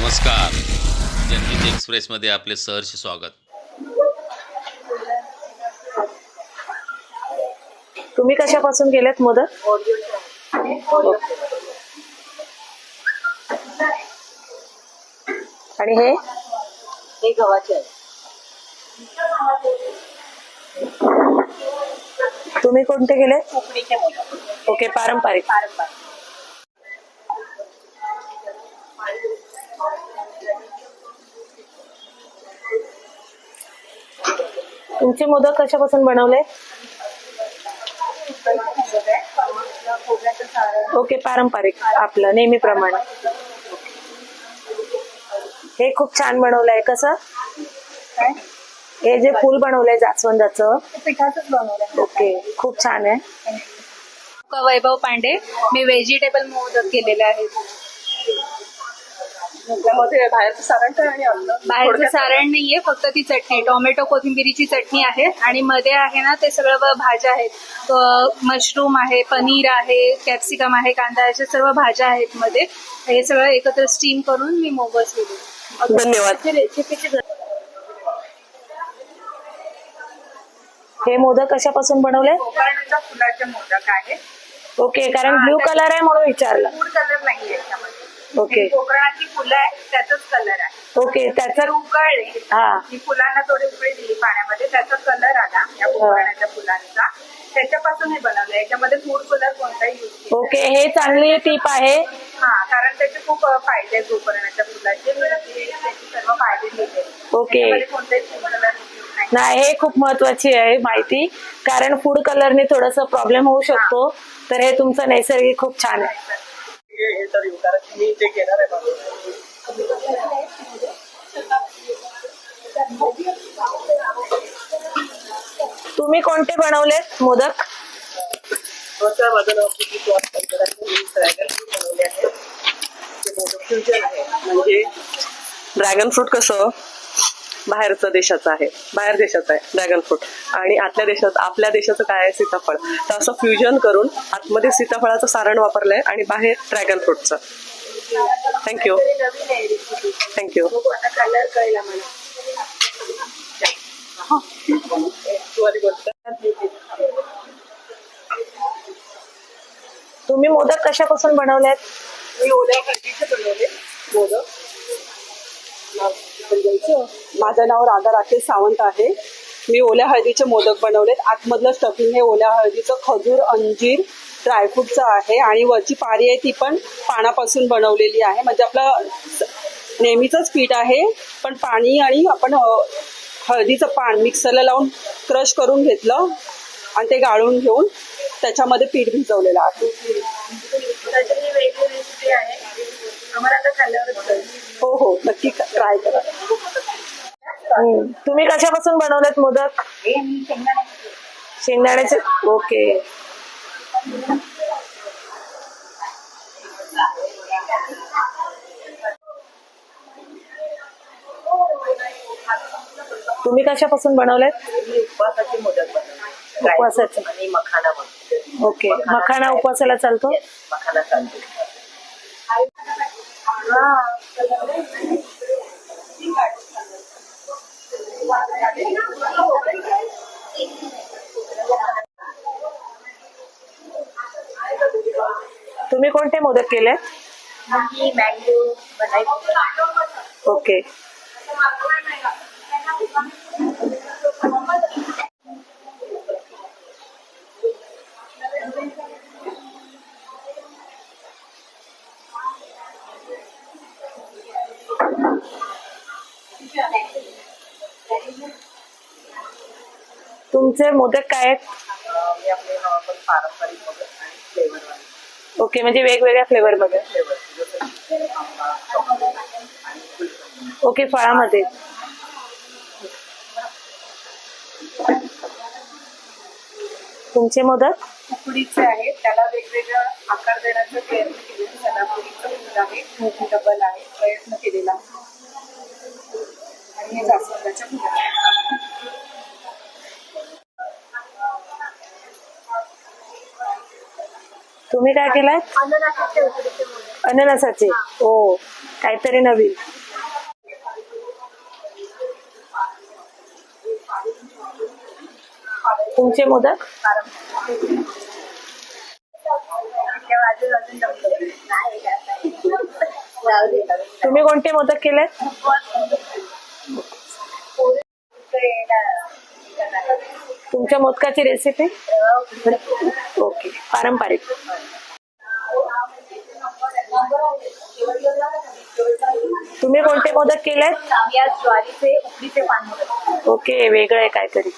नमस्कार. जनहित एक्सप्रेसमध्ये आपले सहर्ष स्वागत. तुम्ही कशापासून गेलेत मोदक आणि हे? हे गव्हाचे आहे. तुम्ही कोणते गेले ओके पारंपरिक. पारंपरिक. तुमचे मोदक कशापासून बनवले? ओके पारंपरिक आपलं नेहमीप्रमाणे. हे खूप छान बनवलंय कसं? हे जे फुल बनवलंय जास्वंदाचं. ओके खूप छान आहे. वैभव पांडे मी व्हेजिटेबल मोदक केलेले आहेत. बाहेरचं सारण काय आणि आपलं बाहेरचं सारण नाहीये फक्त ती चटणी टोमॅटो कोथिंबिरीची चटणी आहे आणि मध्ये आहे ना ते सगळं ब- भाज्या आहेत. मशरूम आहे पनीर आहे कॅप्सिकम आहे कांदा अशा सर्व भाज्या आहेत मध्ये. हे सगळं एकत्र स्टीम करून मी मोबस केले धन्यवाद. हे मोदक कशापासून बनवले? फुलाचे मोदक आहेत. ओके कारण ब्ल्यू कलर आहे म्हणून विचारलं. फूड कलर नाही याच्यामध्ये ओके. कोकणाची फुलं आहेत त्याचाच कलर आहे. ओके त्याचा तर उकळले हा. फुलांना थोडी उकळी दिली पाण्यामध्ये त्याचा कलर आला या कोकणाच्या फुलांचा. त्याच्यापासून हे बनवलं याच्यामध्ये फूड कलर कोणताही युज ओके हे चांगली टीप आहे. हा कारण त्याचे खूप अ, फायदे आहेत गोकर्णाच्या फुलाचे. त्याचे सर्व फायदे लिहिले ओके. त्याच्यामध्ये कोणताही फूड कलर नाही. हे खूप महत्वाची आहे माहिती. कारण फूड कलरने थोडस प्रॉब्लेम होऊ शकतो. तर हे तुमचं नैसर्गिक खूप छान आहे. हे तर कारण मी जे घेणार आहे तुम्ही कोणते बनवलेत मोदक? रोजच्या माझं नाव किती मी ड्रॅगन फ्रूट बनवले आहे. ते मोदक फ्युजन आहे. म्हणजे ड्रॅगन फ्रूट कसं? बाहेरचं देशाचं आहे. बाहेर देशाचं आहे ड्रॅगन फ्रूट आणि आतल्या देशात आपल्या देशाचं काय आहे सीताफळ? तर असं फ्युजन करून आतमध्ये सीताफळाचं सारण वापरलंय आणि बाहेर ड्रॅगन फ्रूटचं थँक्यू थँक्यू तुम्ही मोदक कशापासून बनवलेत? मी ओल्या हळदीचे बनवले. मोदक. माझं नाव राधा राकेश सावंत आहे. मी ओल्या हळदीचे मोदक बनवलेत. आतमधलं स्टफिंग हे ओल्या हळदीचं खजूर अंजीर ड्रायफ्रूटचं आहे आणि वरची पारी आहे ती पण पानापासून बनवलेली आहे. म्हणजे आपलं नेहमीचंच पीठ आहे पण पाणी आणि आपण हळदीचं पान मिक्सरला लावून क्रश करून घेतलं आणि ते गाळून घेऊन त्याच्यामध्ये पीठ भिजवलेलं आहे. हो हो नक्की ट्राय करा. तुम्ही कशापासून बनवलेत मोदक? शेंगदाण्याचे. ओके. तुम्ही कशापासून बनवलेत? उपवासाचे मोदक बनवले उपवासाचे. आणि मखाना ओके. मखाना उपवासाला चालतो? मखाना चालतो. तुम्ही कोणते मोदक केले? ओके. तुमचे मोदक काय आहेत? ओके म्हणजे वेगवेगळ्या फ्लेवर मध्ये ओके फळामध्ये. तुमचे मोदक? उकडीचे आहे त्याला वेगवेगळा आकार देण्याचा प्रयत्न केलेला त्याला आहे. डबल आहे. प्रयत्न केलेला आणि जास्वंदाच्या फुलाचे तुम्ही काय केलाय? अननसाचे हो. काहीतरी नवीन. तुमचे मोदक? तुम्ही कोणते मोदक केलेत तुमच्या मोदकाची रेसिपी ओके पारंपरिक. तुम्ही कोणते मोदक केलेत? ओके वेगळं आहे काहीतरी.